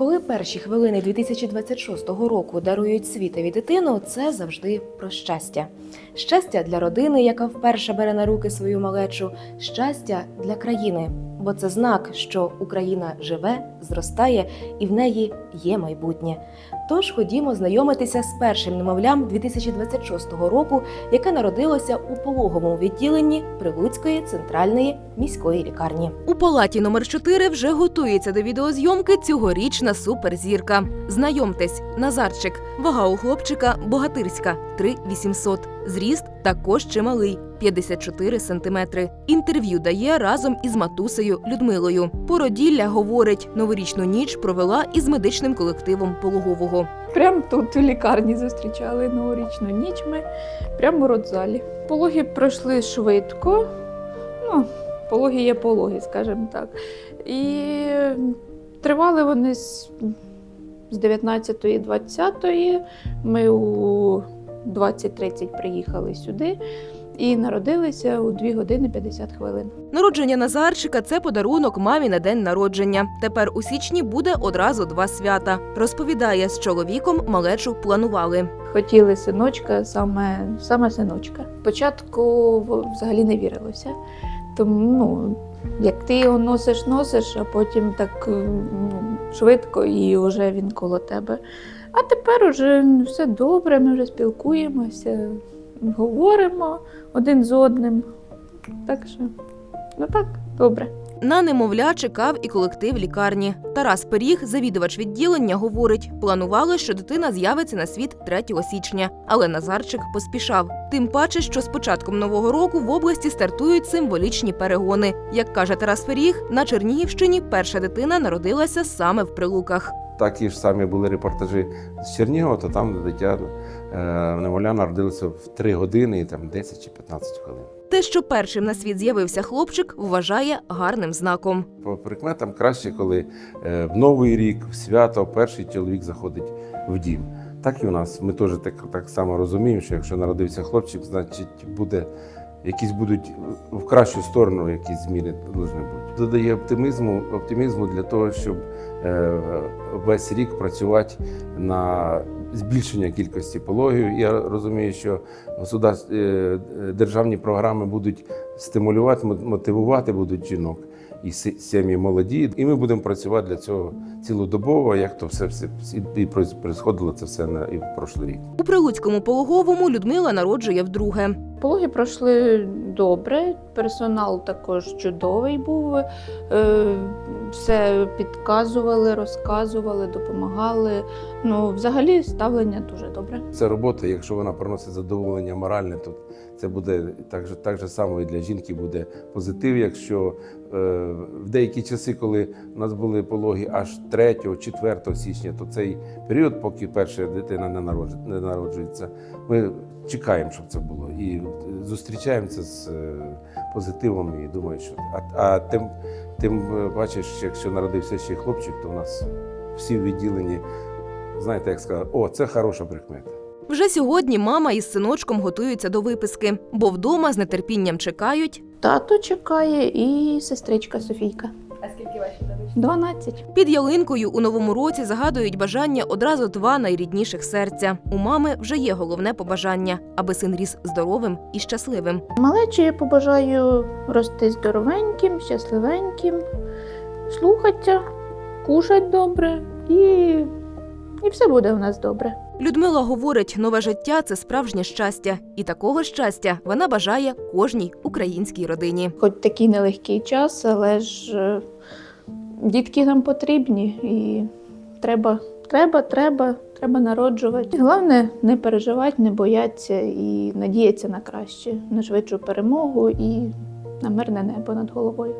Коли перші хвилини 2026 року дарують світові дитину, це завжди про щастя. Щастя для родини, яка вперше бере на руки свою малечу, щастя для країни, бо це знак, що Україна живе, зростає і в неї є майбутнє. Тож ходімо знайомитися з першим немовлям 2026 року, яке народилося у пологовому відділенні Прилуцької центральної міської лікарні. У палаті номер 4 вже готується до відеозйомки цьогорічна суперзірка. Знайомтесь, Назарчик, вага у хлопчика богатирська 3800, зріст також чималий 54 сантиметри. Інтерв'ю дає разом із матусею Людмилою. Породілля говорить, новорічну ніч провела із медичним колективом пологового. Прямо тут у лікарні зустрічали новорічну ніч ми, прямо у родзалі. Пологи пройшли швидко. Ну, пологи є пологи, скажімо так. І тривали вони з, з 19-ї 20-ї. Ми у 20.30 приїхали сюди і народилися у 2 години 50 хвилин. Народження Назарчика це подарунок мамі на день народження. Тепер у січні буде одразу два свята. Розповідає, з чоловіком малечу планували. Хотіли синочка, саме, саме синочка. Спочатку взагалі не вірилося. Тому ну, як ти його носиш, носиш, а потім так ну, швидко і вже він коло тебе. А тепер уже все добре, ми вже спілкуємося, говоримо один з одним. Так що, ну так, добре. На немовля чекав і колектив лікарні. Тарас Пиріг, завідувач відділення, говорить: планували, що дитина з'явиться на світ 3 січня, але Назарчик поспішав. Тим паче, що з початком нового року в області стартують символічні перегони. Як каже Тарас Пиріг, на Чернігівщині перша дитина народилася саме в прилуках. Такі ж самі були репортажі з Чернігова, то там дитя е, немовля народилося в 3 години і там 10 чи 15 хвилин. Те, що першим на світ з'явився хлопчик, вважає гарним знаком. По прикметам краще, коли е, в Новий рік, в свято, перший чоловік заходить в дім. Так і у нас. Ми теж так, так само розуміємо, що якщо народився хлопчик, значить буде якісь будуть в кращу сторону якісь зміни повинні бути. Додає оптимізму, оптимізму для того, щоб е, весь рік працювати на збільшення кількості пологів. Я розумію, що государств- е, державні програми будуть стимулювати, мотивувати будуть жінок і сі- сім'ї молоді. І ми будемо працювати для цього цілодобово, як то все, все і происходило це все на і в прошлий рік. У прилуцькому пологовому Людмила народжує вдруге. Пологи пройшли добре, персонал також чудовий був. Все підказували, розказували, допомагали. Ну, взагалі, ставлення дуже добре. Це робота, якщо вона приносить задоволення моральне, то це буде так же, так же само і для жінки буде позитив. Якщо е, в деякі часи, коли у нас були пологи аж 3-4 січня, то цей період, поки перша дитина не народжується, ми чекаємо, щоб це було. І зустрічаємо це з е, позитивом і думаю, що а, а тим, тим е, бачиш, якщо народився ще хлопчик, то у нас всі в відділенні, знаєте, як сказати, о, це хороша прикмета. Вже сьогодні мама із синочком готуються до виписки, бо вдома з нетерпінням чекають. Тато чекає і сестричка Софійка. 12. Під ялинкою у новому році загадують бажання одразу два найрідніших серця. У мами вже є головне побажання, аби син ріс здоровим і щасливим. Малечі я побажаю рости здоровеньким, щасливеньким, слухатися, кушать добре і, і все буде у нас добре. Людмила говорить, нове життя це справжнє щастя, і такого щастя вона бажає кожній українській родині. Хоч такий нелегкий час, але ж е, дітки нам потрібні і треба, треба, треба, треба народжувати. Головне не переживати, не боятися і надіятися на краще, на швидшу перемогу і на мирне небо над головою.